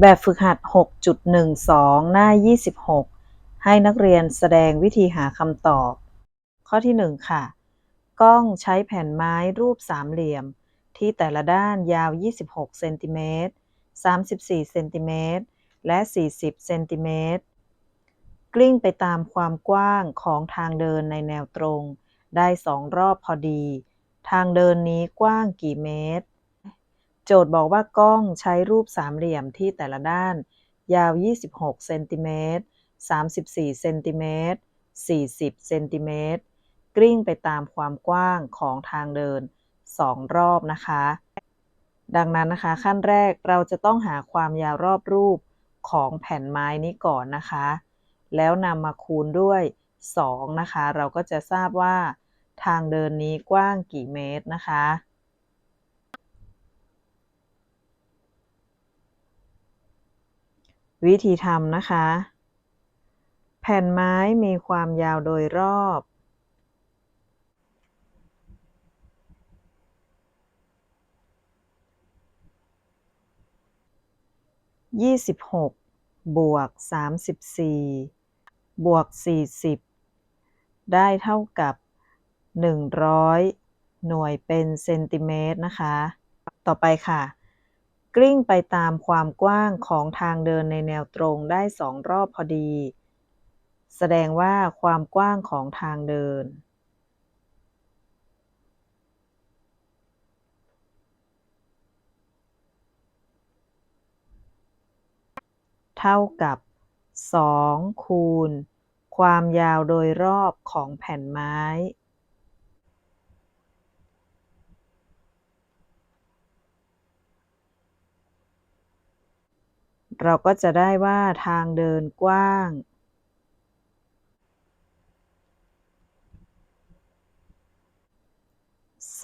แบบฝึกหัด 6.12 หน้า 26 ให้นักเรียนแสดงวิธีหาคำตอบ ข้อที่ 1 ค่ะ กล้องใช้แผ่นไม้รูปสามเหลี่ยม ที่แต่ละด้านยาว 26 เซนติเมตร 34 เซนติเมตร และ 40 เซนติเมตร กลิ้งไปตามความกว้างของทางเดินในแนวตรง ได้สองรอบพอดี ทางเดินนี้กว้างกี่เมตร โจทย์บอกว่ากล้องใช้รูปสามเหลี่ยมที่แต่ละด้าน ยาว 26 เซนติเมตร 34 เซนติเมตร 40 เซนติเมตร กลิ้งไปตามความกว้างของทางเดิน 2 รอบนะคะ ดังนั้นนะคะขั้นแรกเราจะต้องหาความยาวรอบรูปของแผ่นไม้นี้ก่อนนะคะ แล้วนำมาคูณด้วย 2 นะคะ เราก็จะทราบว่า ทางเดินนี้กว้างกี่เมตรนะคะ วิธีทำนะคะ แผ่นไม้มีความยาวโดยรอบ26บวก34บวก40ได้เท่ากับ100หน่วยเป็นเซนติเมตรนะคะ ต่อไปค่ะ กลิ้งไปตามความกว้างของทางเดินในแนวตรงได้สองรอบพอดี แสดงว่าความกว้างของทางเดิน เท่ากับ2คูณ ความยาวโดยรอบของแผ่นไม้ เราก็จะได้ว่าทางเดินกว้าง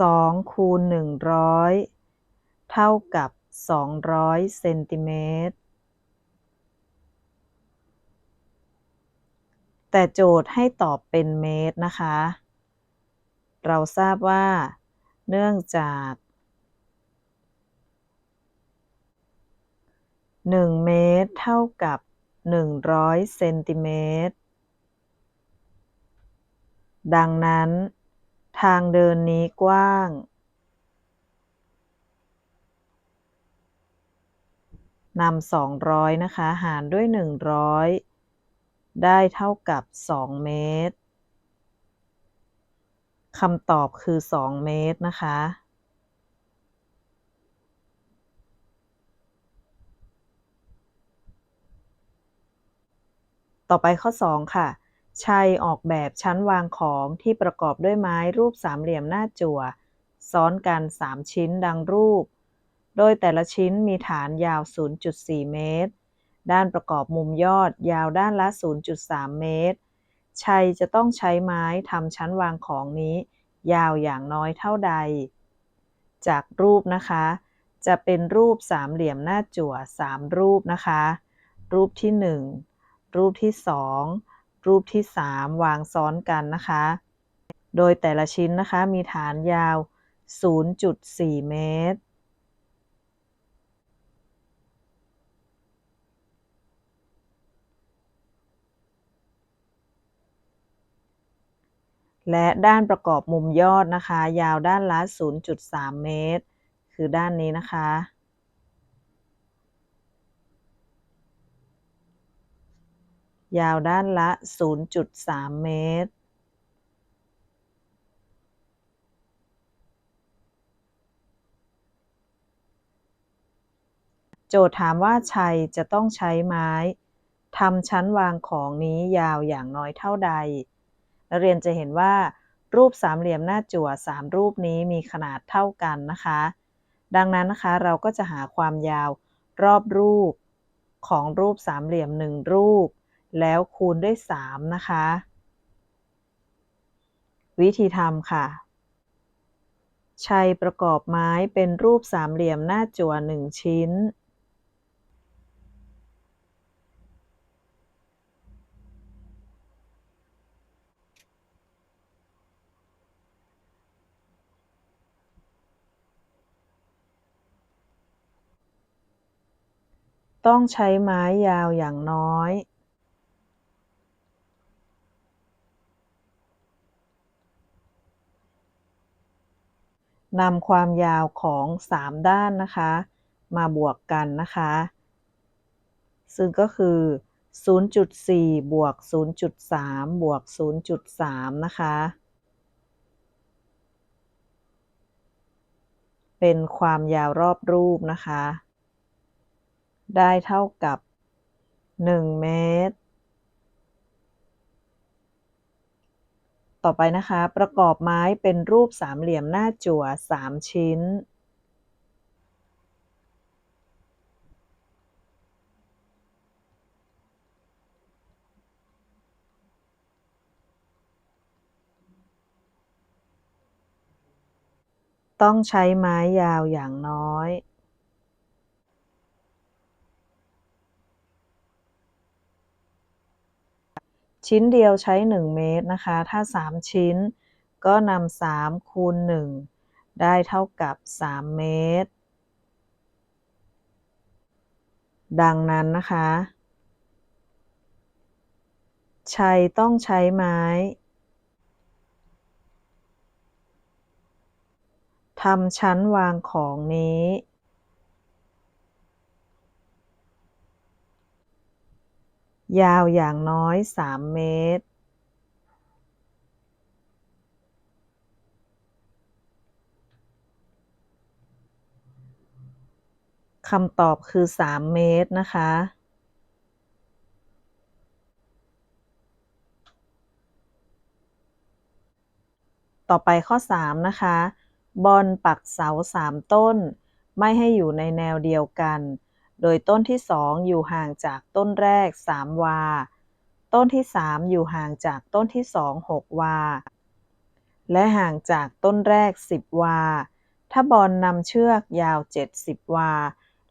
2คูณ100เท่ากับ200เซนติเมตร แต่โจทย์ให้ตอบเป็นเมตรนะคะ เราทราบว่า เนื่องจาก 1เมตรเท่ากับ100เซนติเมตร ดังนั้น ทางเดินนี้กว้าง นำ200นะคะ หารด้วย100ได้เท่ากับ2เมตรคำตอบคือ2เมตรนะคะ ต่อไปข้อ 2 ค่ะ ชัยออกแบบชั้นวางของที่ประกอบด้วยไม้รูปสามเหลี่ยมหน้าจั่ว ซ้อนกัน 3 ชิ้นดังรูป โดยแต่ละชิ้นมีฐานยาว 0.4 เมตร ด้านประกอบมุมยอดยาวด้านละ 0.3 เมตร ชัยจะต้องใช้ไม้ทำชั้นวางของนี้ ยาวอย่างน้อยเท่าใด จากรูปนะคะ จะเป็นรูปสามเหลี่ยมหน้าจั่ว 3 รูปนะคะ รูปที่ 1 รูปที่ 2 รูปที่ 3 วางซ้อนกันนะคะ โดยแต่ละชิ้นนะคะมีฐานยาว 0.4 เมตร และด้านประกอบมุมยอดนะคะ ยาวด้านละ 0.3 เมตร คือด้านนี้นะคะ ยาวด้านละ 0.3 เมตร โจทย์ถามว่าชัยจะต้องใช้ไม้ทำชั้นวางของนี้ยาวอย่างน้อยเท่าใด นักเรียนจะเห็นว่า รูปสามเหลี่ยมหน้าจั่ว3รูปนี้มีขนาดเท่ากันนะคะ ดังนั้นนะคะเราก็จะหาความยาวรอบรูปของรูปสามเหลี่ยม1รูป แล้วคูณด้วย 3 นะคะ วิธีทำค่ะชัยประกอบไม้เป็นรูปสามเหลี่ยมหน้าจั่ว1ชิ้น ต้องใช้ไม้ยาวอย่างน้อย นำความยาวของสามด้านนะคะ มาบวกกันนะคะ ซึ่งก็คือ 0.4 บวก 0.3 บวก 0.3 นะคะ เป็นความยาวรอบรูปนะคะ ได้เท่ากับ 1 เมตร ต่อไปนะคะ ประกอบไม้เป็นรูปสามเหลี่ยมหน้าจั่ว3ชิ้น ต้องใช้ไม้ยาวอย่างน้อย ชิ้นเดียวใช้ 1 เมตรนะคะ ถ้า 3 ชิ้นก็นำ3คูณ1ได้เท่ากับ 3 เมตร ดังนั้นนะคะ ชัยต้องใช้ไม้ทำชั้นวางของนี้ ยาวอย่างน้อย3เมตร คำตอบคือ3เมตรนะคะ ต่อไปข้อ3นะคะ บอลปักเสา3ต้น ไม่ให้อยู่ในแนวเดียวกัน โดยต้นที่2องอยู่ห่างจากต้นแรก 3 วา ต้นที่3อยู่ห่างจากต้นที่2 6วา และห่างจากต้นแรก 10 วา ถ้าบอลนำเชือกยาว 70 วา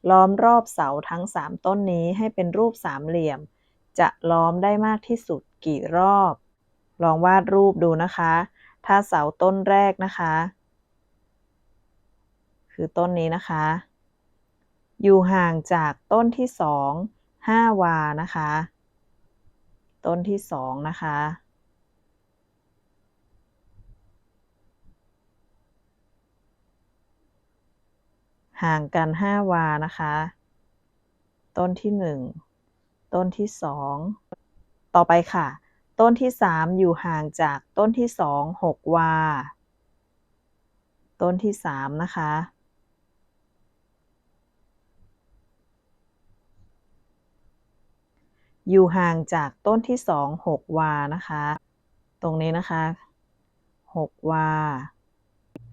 ล้อมรอบเสาทั้ง 3 ต้นนี้ให้เป็นรูปสามเหลี่ยม จะล้อมได้มากที่สุดกี่รอบ ลองวาดรูปดูนะคะ ถ้าเสาต้นแรกนะคะ คือต้นนี้นะคะ อยู่ห่างจากต้นที่สองห้าวานะคะ ต้นที่สองนะคะ ห่างกัน5วานะคะ ต้นที่1ต้นที่2ต่อไปค่ะ ต้นที่3อยู่ห่างจากต้นที่2 6วา ต้นที่3นะคะ อยู่ห่างจากต้นที่2 6วานะคะ ตรงนี้นะคะ6วา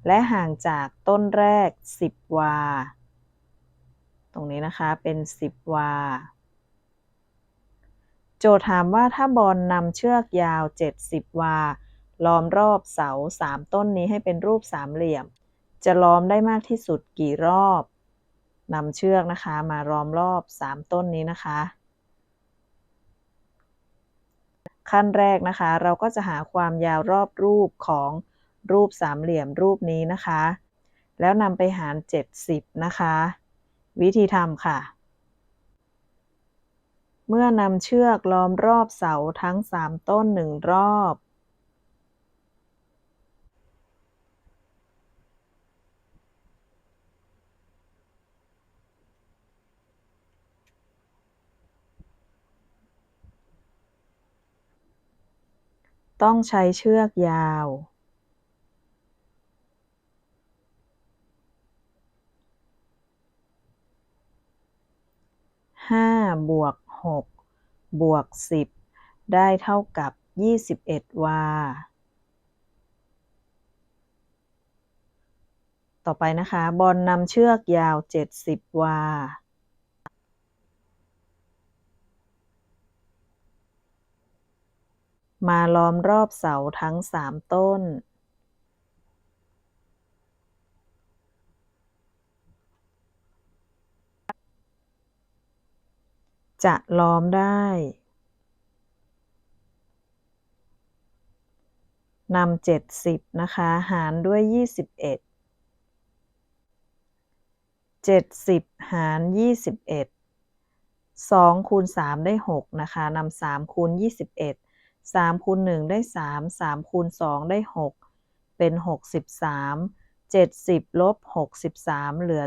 และห่างจากต้นแรก10วา ตรงนี้นะคะเป็น10วา โจทย์ถามว่าถ้าบอลนำเชือกยาว70วา ล้อมรอบเสา3ต้นนี้ให้เป็นรูปสามเหลี่ยม จะล้อมได้มากที่สุดกี่รอบนำเชือกนะคะมาล้อมรอบ3ต้นนี้นะคะ ขั้นแรกนะคะ เราก็จะหาความยาวรอบรูปของรูปสามเหลี่ยมรูปนี้นะคะ แล้วนำไปหาร 70 นะคะ วิธีทำค่ะ เมื่อนำเชือกล้อมรอบเสาทั้ง 3 ต้น 1 รอบ ต้องใช้เชือกยาวห้าบวกหกบวกสิบได้เท่ากับยี่สิบเอ็ดวา ต่อไปนะคะ บอลนำเชือกยาวเจ็ดสิบวา มาล้อมรอบเสาทั้งสามต้นจะล้อมได้ นำเจ็ดสิบนะคะ หารด้วยยี่สิบเอ็ดเจ็ดสิบหารยี่สิบเอ็ด2คูณ3ได้6นะคะ นำ3คูณยี่สิบเอ็ด 21 3คูณ1ได้3 3คูณ2ได้6เป็น63 70ลบ63เหลือ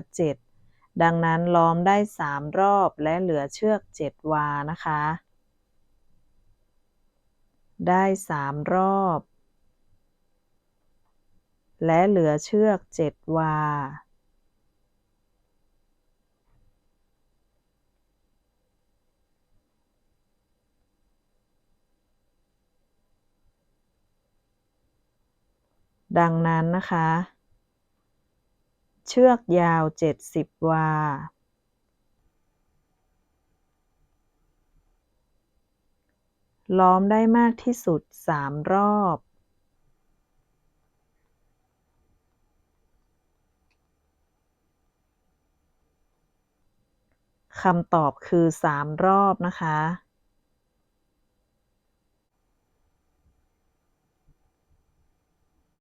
7ดังนั้นล้อมได้3รอบและเหลือเชือก7วานะคะ ได้3รอบ และเหลือเชือก7วา ดังนั้นนะคะ เชือกยาว 70 วา ล้อมได้มากที่สุด 3 รอบ คำตอบคือ 3 รอบนะคะ